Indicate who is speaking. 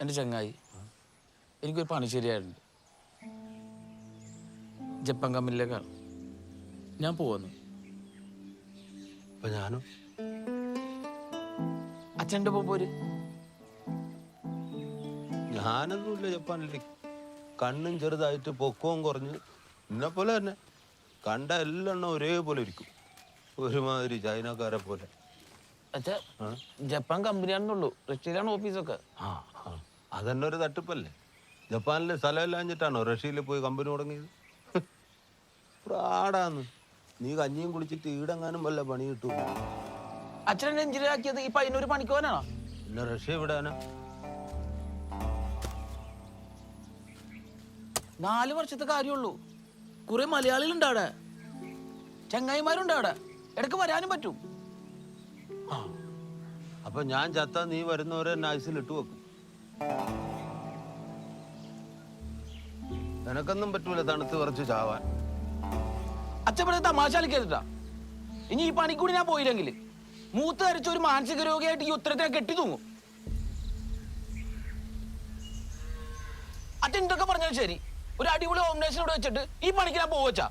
Speaker 1: എന്റെ ചങ്ങായി. എനിക്കൊരു പണി ശരിയായിട്ടുണ്ട്. ജപ്പാൻ കമ്പനിയിലേക്കാണ്. ഞാൻ പോവുന്നു.
Speaker 2: ഞാനോ.
Speaker 1: അച്ഛന്റെ ഒപ്പം പോര്.
Speaker 2: ഞാനൊന്നുമില്ല ജപ്പാനിലേക്ക്. കണ്ണും ചെറുതായിട്ട് പൊക്കവും കുറഞ്ഞ് എന്നെ പോലെ തന്നെ. കണ്ട എല്ലെണ്ണം ഒരേപോലെ ഇരിക്കും. ഒരുമാതിരി ചൈനക്കാരെ പോലെ?
Speaker 1: ജപ്പാൻ കമ്പനിയാണെന്നുള്ളൂ. റഷ്യയിലാണ് ഓഫീസൊക്കെ.
Speaker 2: ആ ആ. അതന്നെ ഒരു തട്ടിപ്പല്ലേ? ജപ്പാനിലെ സ്ഥലമില്ലാഞ്ഞിട്ടാണോ റഷ്യയിൽ പോയി കമ്പനി തുടങ്ങിയത്? പ്രാടാന്ന് നീ കഞ്ഞിയും കുടിച്ചിട്ട് ഈടെങ്ങാനും വല്ല പണി കിട്ടും.
Speaker 1: അച്ഛൻ എഞ്ചിനീയറാക്കിയത് ഈ പതിനൊരു പണിക്കോനാണോ?
Speaker 2: പിന്നെ റഷ്യ വിടാനാ
Speaker 1: നാല് വർഷത്തെ കാര്യമുള്ളൂ. കുറെ മലയാളികളുണ്ട് അവിടെ. ചങ്ങായിമാരുണ്ട് അവിടെ. ഇടയ്ക്ക് വരാനും പറ്റും.
Speaker 2: അപ്പൊ ഞാൻ ചത്ത നീ വരുന്നവരെ നൈസിൽ ഇട്ട് വെക്കും. നിനക്കൊന്നും പറ്റൂല തണുത്ത് കുറച്ച് ചാവാൻ.
Speaker 1: അച്ഛൻ ഇവിടെ തമാശ കളിക്കരുതാ ഇനി ഈ പണിക്കൂടി ഞാൻ പോയില്ലെങ്കിൽ മൂത്ത് ധരിച്ച ഒരു മാനസിക രോഗിയായിട്ട് ഈ ഉത്തരത്തിനെ കെട്ടി തൂങ്ങും അച്ഛൻ ഇതൊക്കെ പറഞ്ഞാലും ശരി. ഒരു അടിപൊളി ഓംനേഷൻ ഇവിടെ വെച്ചിട്ട് ഈ പണിക്ക് ഞാൻ പോവച്ചാ.